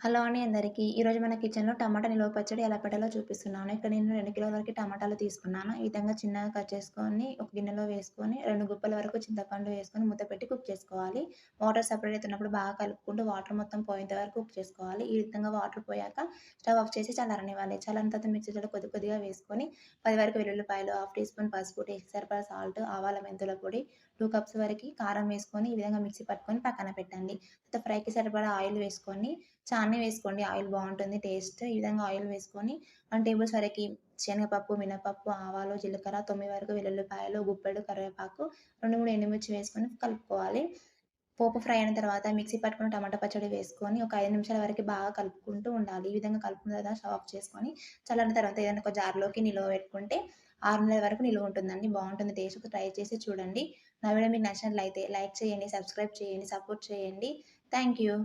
Hello అండి అందరికీ. ఈరోజు మన కిచెన్‌లో టమాటా నిలువ పచ్చడి ఎలా పెట్టాలో చూపిస్తున్నాను. ఇక్కడ నేను రెండు కిలోల వరకు టమాటాలు తీసుకున్నాను. ఈ విధంగా చిన్నగా కట్ చేసుకొని ఒక గిన్నెలో వేసుకొని రెండు గుప్పల వరకు చింతపండు వేసుకొని మూత పెట్టి కుక్ చేసుకోవాలి. వాటర్ సపరేట్ అవుతున్నప్పుడు బాగా కలుపుకుంటూ వాటర్ మొత్తం పోయేంత వరకు కుక్ చేసుకోవాలి. ఈ విధంగా వాటర్ పోయాక స్టవ్ ఆఫ్ చేసి చల్లరనివ్వాలి చల్లని తర్వాత మిక్సీ జార్‌లో కొద్ది కొద్దిగా వేసుకొని పది వరకు వెల్లుల్లిపాయలు, హాఫ్ టీ స్పూన్ పసుపు, టేస్ట్‌కి సరిపడా సాల్ట్, ఆవాల మెంతుల పొడి, టూ కప్స్ వరకు కారం వేసుకొని ఈ విధంగా మిక్సీ పట్టుకొని పక్కన పెట్టండి. తర్వాత ఫ్రైకి సరిపడా ఆయిల్ వేసుకొని చాన్ని వేసుకోండి ఆయిల్ బాగుంటుంది టేస్ట్. ఈ విధంగా ఆయిల్ వేసుకొని వన్ టేబుల్ వరకి శనగపప్పు, మినపప్పు, ఆవాలు, జీలకర్ర, తొమ్మిది వరకు వెల్లుల్లిపాయలు, గుప్పెడు కరివేపాకు, 2, 3 ఎండుమిర్చి వేసుకొని కలుపుకోవాలి. పోపు ఫ్రై అయిన తర్వాత మిక్సీ పట్టుకుని టమాటా పచ్చడి వేసుకొని ఒక ఐదు నిమిషాల వరకు బాగా కలుపుకుంటూ ఉండాలి. ఈ విధంగా కలుపుకున్న తర్వాత స్టవ్ ఆఫ్ చేసుకొని చల్లని తర్వాత ఏదైనా ఒక జార్‌లోకి నిలువ పెట్టుకుంటే ఆరు నెలల వరకు నిలువ ఉంటుందండి. బాగుంటుంది టేస్ట్. ట్రై చేసి చూడండి. నా వీడియో మీకు నచ్చినట్లయితే లైక్ చేయండి, సబ్స్క్రైబ్ చేయండి, సపోర్ట్ చేయండి. Thank you.